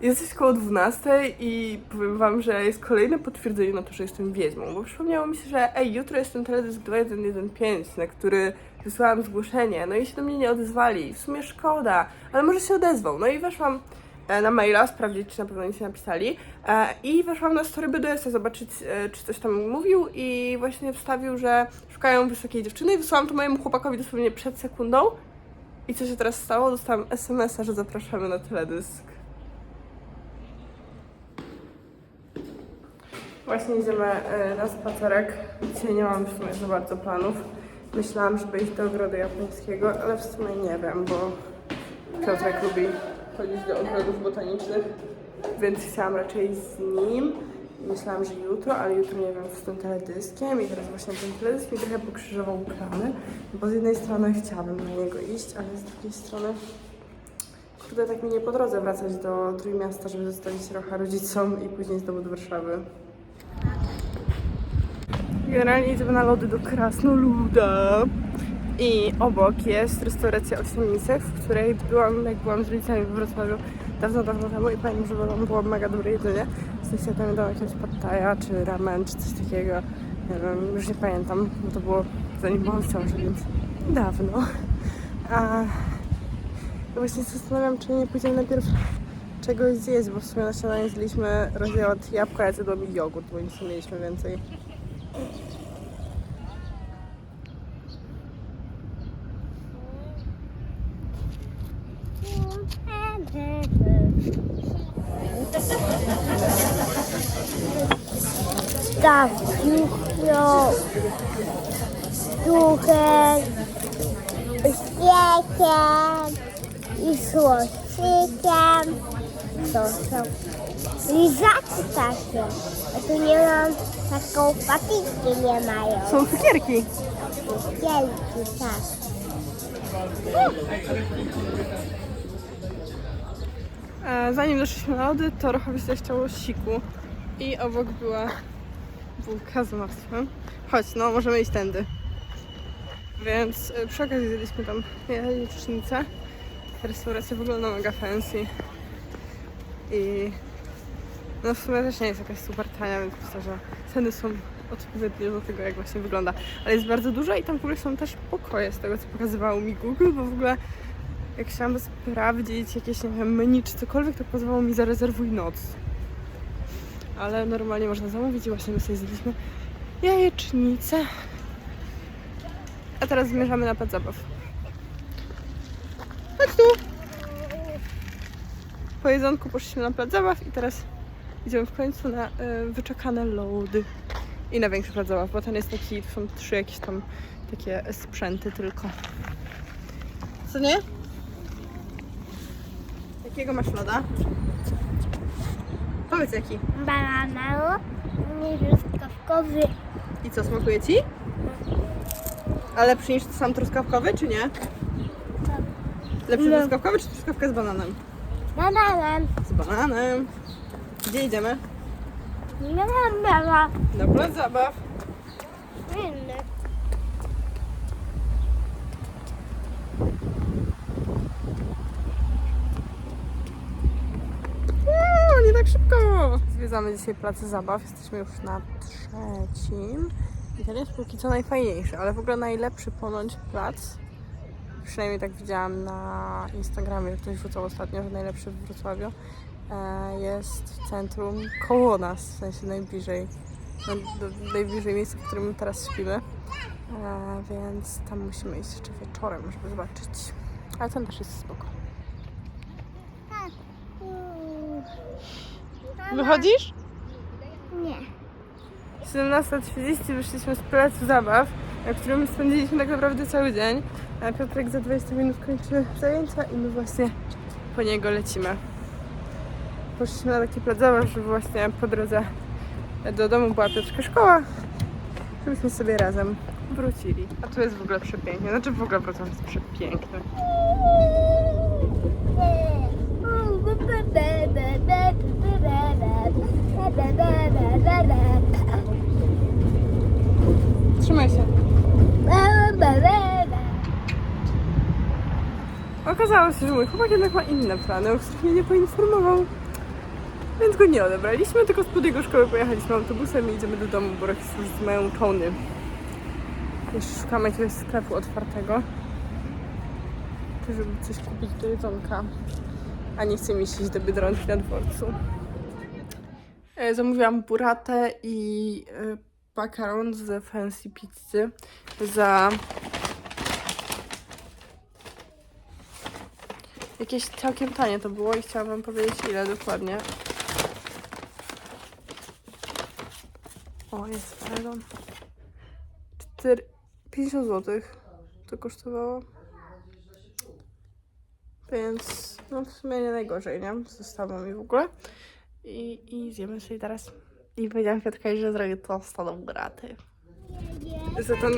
Jesteś koło 12 i powiem wam, że jest kolejne potwierdzenie na to, że jestem wiedźmą, bo przypomniało mi się, że ej, jutro jest ten teledysk 2115, na który wysłałam zgłoszenie, no i się do mnie nie odezwali. W sumie szkoda, ale może się odezwą. No i weszłam e, na maila, sprawdzić, czy na pewno nic nie napisali. E, I weszłam na story BDS, zobaczyć, e, czy coś tam mówił i właśnie wstawił, że szukają wysokiej dziewczyny i wysłałam to mojemu chłopakowi dosłownie przed sekundą. I co się teraz stało? Dostałam SMS-a, że zapraszamy na teledysk. Właśnie idziemy e, na spacerek. Dzisiaj nie mam w sumie za bardzo planów. Myślałam, żeby iść do ogrodu japońskiego, ale w sumie nie wiem, bo Piotrek lubi chodzić do ogrodów botanicznych, więc chciałam raczej z nim. Myślałam, że jutro, ale jutro nie wiem, z tym teledyskiem i teraz właśnie ten teledysk mi trochę pokrzyżował plany, bo z jednej strony chciałabym na niego iść, ale z drugiej strony kurde, tak mi nie po drodze wracać do Trójmiasta, żeby zostawić rocha rodzicom i później znowu do Warszawy. Generalnie idziemy na lody do Krasnoluda. I obok jest restauracja Osiemnice, w której byłam, jak byłam z rodzicami w Wrocławiu dawno, dawno temu i pamiętam, że tam było mega dobre jedzenie. W sensie tam dał jakiegoś pattaja, czy ramen, czy coś takiego. Nie wiem, już nie pamiętam, bo to było zanim byłam w ciąży, więc dawno. A ja właśnie zastanawiam, czy nie pójdziemy najpierw czegoś zjeść, bo w sumie na śniadanie zjedliśmy rozjad jabłka, ja zjadłam jogurt, bo nic nie mieliśmy więcej. Tak, juchno, duchem, śpiekiem i słościkiem. To są lizacy takie. A tu nie mam taką patyczkę nie mają. Są cukierki. Wielki, tak. E, Zanim doszliśmy na lody, to Rochowi chciało siku i obok była bułka z martwem. Chodź, no możemy iść tędy. Więc e, przy okazji zjedliśmy tam jajecznicę. Restauracja wygląda mega fancy. I no w sumie też nie jest jakaś super tania, więc myślę, że ceny są odpowiednie do tego, jak właśnie wygląda. Ale jest bardzo dużo i tam w ogóle są też pokoje z tego, co pokazywało mi Google, bo w ogóle jak chciałam sprawdzić jakieś, nie wiem, menu czy cokolwiek, to pokazywało mi zarezerwuj noc. Ale normalnie można zamówić i właśnie my sobie zjedliśmy jajecznicę. A teraz zmierzamy na plac zabaw. Chodź tu! Po jedzonku poszliśmy na plac zabaw i teraz idziemy w końcu na y, wyczekane lody. I na większy plac zabaw, bo ten jest taki, to są trzy jakieś tam takie sprzęty tylko. Co nie? Jakiego masz loda? Powiedz jaki. Bananowy, truskawkowy. I co, smakuje ci? A lepszy niż sam truskawkowy, czy nie? Lepszy Nie. truskawkowy, czy truskawka z bananem? Bananem. Z bananem. Gdzie idziemy? Banana. Na plac zabaw. Inny. Uuu, nie tak szybko. Zwiedzamy dzisiaj plac zabaw. Jesteśmy już na trzecim. I ten jest póki co najfajniejszy, ale w ogóle najlepszy ponoć plac. Przynajmniej tak widziałam na Instagramie, że ktoś wrzucał ostatnio, że najlepszy w Wrocławiu jest w centrum koło nas, w sensie najbliżej, najbliżej miejsca, w którym teraz śpimy. Więc tam musimy iść jeszcze wieczorem, żeby zobaczyć. Ale ten też jest spoko. Wychodzisz? Nie. 17.30 wyszliśmy z placu zabaw, na którym spędziliśmy tak naprawdę cały dzień. A Piotrek za 20 minut kończy zajęcia i my właśnie po niego lecimy. Poszliśmy na taki plac zabaw, żeby właśnie po drodze do domu była Piotrka szkoła, żebyśmy sobie razem wrócili. A tu jest w ogóle przepięknie, znaczy w ogóle Wrocław jest przepiękny. Trzymaj się. Okazało się, że mój chłopak jednak ma inne plany, o których mnie nie poinformował. Go nie odebraliśmy, tylko spod jego szkoły pojechaliśmy autobusem i idziemy do domu, bo Roki już z moją czony. Jeszcze szukamy jakiegoś sklepu otwartego, żeby coś kupić do jedzonka. A nie chce mi się iść do Biedronki na dworcu. E, Zamówiłam buratę i e, makaron z Fancy Pizzy za jakieś całkiem tanie to było i chciałam wam powiedzieć ile dokładnie. O, jest fajną. 4... 50 zł to kosztowało. Więc no w sumie nie najgorzej, nie? Z zestawami w ogóle. I, I zjemy sobie teraz. I powiedziałam Kwiatkowi, że zrobię to z tą braty. Za ten...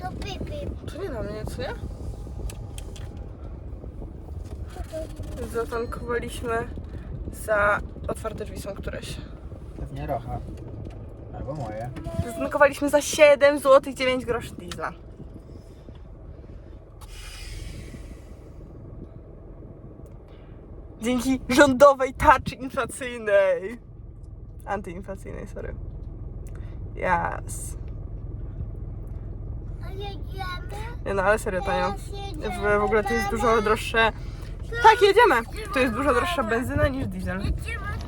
To pipi. To nie dla mnie, co nie? Zatankowaliśmy za otwarte drzwi są któreś. Pewnie rocha. Albo moje. Zatankowaliśmy za 7 zł 9 groszy diesla. Dzięki rządowej tarczy inflacyjnej. Antyinflacyjnej, sorry. Yes. Nie no, ale serio jedziemy, W, w ogóle to jest dużo droższe. Tak, jedziemy! To jest dużo droższa benzyna niż diesel. Jedziemy.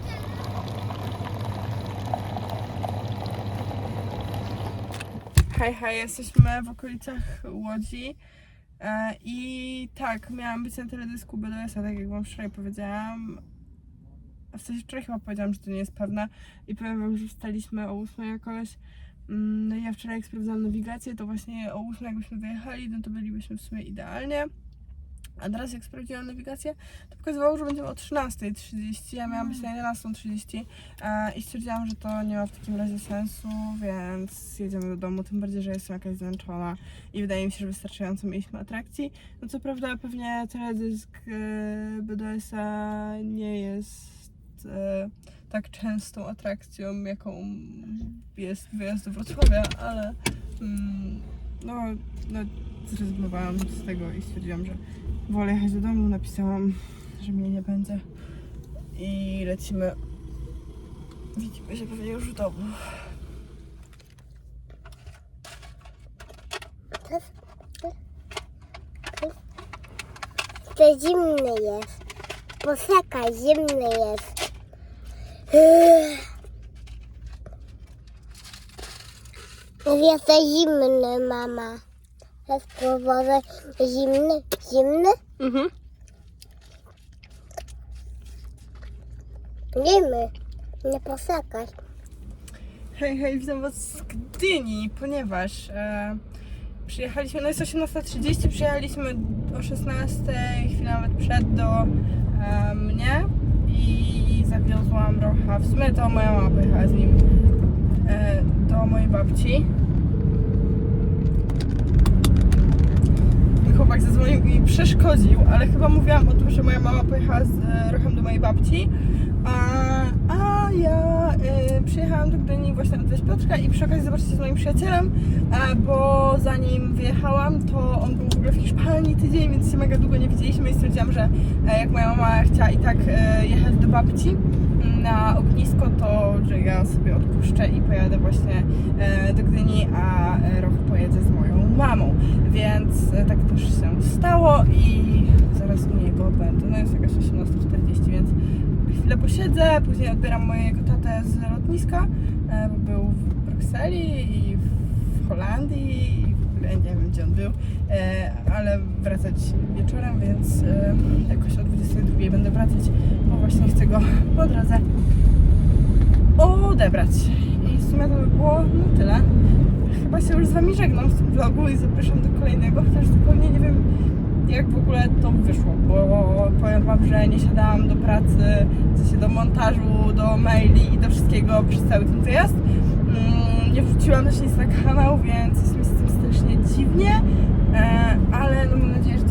Hej, hej, jesteśmy w okolicach Łodzi. E, I tak, miałam być na teledysku BDS-a, tak jak wam wczoraj powiedziałam. W sensie wczoraj chyba powiedziałam, że to nie jest pewne. I powiem wam, że wstaliśmy o 8 jakoś. Mm, No ja wczoraj jak sprawdzałam nawigację, to właśnie o 8 jakbyśmy wyjechali, no to bylibyśmy w sumie idealnie. A teraz jak sprawdziłam nawigację, to pokazywało, że będziemy o 13.30, ja miałam być na 11.30 e, i stwierdziłam, że to nie ma w takim razie sensu, więc jedziemy do domu, tym bardziej, że jestem jakaś zmęczona i wydaje mi się, że wystarczająco mieliśmy atrakcji. No co prawda pewnie teledysk e, BDS-a nie jest e, tak częstą atrakcją, jaką jest wyjazd do Wrocławia, ale mm, no, no zrezygnowałam z tego i stwierdziłam, że wolę jechać do domu. Napisałam, że mnie nie będzie i lecimy. Widzimy się pewnie już w domu. To zimny jest. Posaka zimny jest. Jest to zimny, mama. Jest powoli zimny, zimny? Mhm. Zimny. Nie posakać. Hej, hej, witam Was z Gdyni, ponieważ e, przyjechaliśmy, no jest 18.30, przyjechaliśmy o 16.00, chwilę nawet przed do e, mnie i zawiozłam Rocha, w sumie to moja mama pojechała z nim do mojej babci. I chłopak zadzwonił i przeszkodził, ale chyba mówiłam o tym, że moja mama pojechała z e, Rochem do mojej babci, a, a ja e, przyjechałam do Gdyni właśnie odwieźć Piotrka i przy okazji zobaczyć się z moim przyjacielem, e, bo zanim wyjechałam, to on był w ogóle w Hiszpanii tydzień, więc się mega długo nie widzieliśmy i stwierdziłam, że e, jak moja mama chciała i tak e, jechać do babci na ognisko, to że ja sobie odpuszczę i pojadę właśnie e, do Gdyni, a e, Roch pojedzie z moją mamą. Więc e, tak też się stało i zaraz u niego będę. No jest jakaś 18.40, więc chwilę posiedzę, później odbieram mojego tatę z lotniska, bo był w Brukseli i w Holandii nie wiem gdzie on był, e, ale wracać wieczorem, więc e, jakoś o 22 będę wracać, bo właśnie chcę go po drodze odebrać. I w sumie to by było no tyle. Chyba się już z Wami żegnam w tym vlogu i zapraszam do kolejnego, chociaż zupełnie nie wiem jak w ogóle to wyszło, bo powiem Wam, że nie siadałam do pracy, w sensie do montażu, do maili i do wszystkiego przez cały ten wyjazd. Mm, Nie wrzuciłam też nic na kanał, więc jest e, ale no mam nadzieję, że